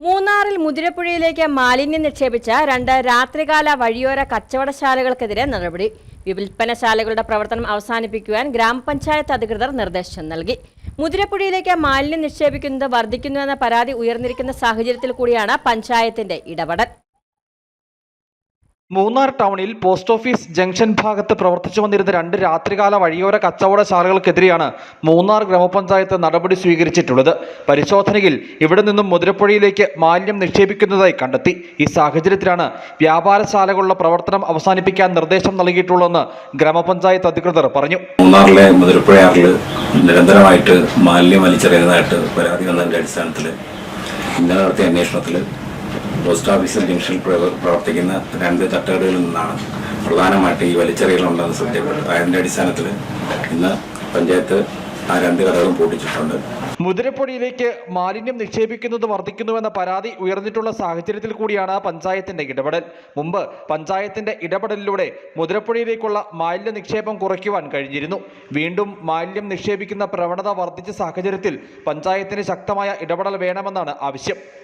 മൂന്നാറിൽ മുതിരപ്പുഴയിലേക്ക് മാലിന്യം നിക്ഷേപിച്ച രണ്ട് രാത്രികാല വഴിയോര കച്ചവടശാലകൾക്കെതിരെ നടപടി. വിൽപ്പനശാലകളുടെ പ്രവർത്തനം അവസാനിപ്പിക്കുവാൻ ഗ്രാമപഞ്ചായത്ത് അധികൃതർ നിർദ്ദേശം നൽകി. മുതിരപ്പുഴയിലേക്ക് മാലിന്യം നിക്ഷേപിക്കുന്നത് വർദ്ധിക്കുന്നുവെന്ന പരാതി ഉയർന്നിരിക്കുന്ന സാഹചര്യത്തിൽ കൂടിയാണ് പഞ്ചായത്തിന്റെ ഇടപെടൽ. മൂന്നാർ ടൗണിൽ പോസ്റ്റ് ഓഫീസ് ജംഗ്ഷൻ ഭാഗത്ത് പ്രവർത്തിച്ചു വന്നിരുന്ന രണ്ട് രാത്രികാല വഴിയോര കച്ചവടശാലകൾക്കെതിരെയാണ് മൂന്നാർ ഗ്രാമപഞ്ചായത്ത് നടപടി സ്വീകരിച്ചിട്ടുള്ളത്. പരിശോധനയിൽ ഇവിടെ നിന്നും മുതിരപ്പുഴയിലേക്ക് മാലിന്യം നിക്ഷേപിക്കുന്നതായി കണ്ടെത്തി. ഈ സാഹചര്യത്തിലാണ് വ്യാപാരശാലകളുടെ പ്രവർത്തനം അവസാനിപ്പിക്കാൻ നിർദ്ദേശം നൽകിയിട്ടുള്ളതെന്ന് ഗ്രാമപഞ്ചായത്ത് അധികൃതർ പറഞ്ഞു. മൂന്നാറിലെ മുതിരപ്പുഴയാറിൽ നിരന്തരമായിട്ട് മാലിന്യം വലിച്ചെറിയുന്നതായിട്ട് പരാതി വന്നതിന്റെ അടിസ്ഥാനത്തിൽ ഇന്നലെ നടത്തിയ അന്വേഷണത്തിൽ പോസ്റ്റ് ഓഫീസിൽ പ്രവ- പ്രവർത്തിക്കുന്ന രണ്ട് തട്ടുകടകളിൽ നിന്നാണ് പ്രധാനമായിട്ട് ഈ വലിച്ചെറിയലുണ്ടെന്ന് ശ്രദ്ധിക്കപ്പെട്ടത് അതിന്റെ അടിസ്ഥാനത്തിൽ ഇന്ന് പഞ്ചായത്ത് ആ രണ്ട് കടകളും പൂട്ടിച്ചിട്ടുണ്ട്. മുതിരപ്പൊടിയിലേക്ക് മാലിന്യം നിക്ഷേപിക്കുന്നത് വർദ്ധിക്കുന്നുവെന്ന പരാതി ഉയർന്നിട്ടുള്ള സാഹചര്യത്തിൽ കൂടിയാണ് പഞ്ചായത്തിന്റെ ഇടപെടൽ. മുമ്പ് പഞ്ചായത്തിന്റെ ഇടപെടലിലൂടെ മുതിരപ്പൊടിയിലേക്കുള്ള മാലിന്യ നിക്ഷേപം കുറയ്ക്കുവാൻ കഴിഞ്ഞിരുന്നു. വീണ്ടും മാലിന്യം നിക്ഷേപിക്കുന്ന പ്രവണത വർദ്ധിച്ച സാഹചര്യത്തിൽ പഞ്ചായത്തിന് ശക്തമായ ഇടപെടൽ വേണമെന്നാണ് ആവശ്യം.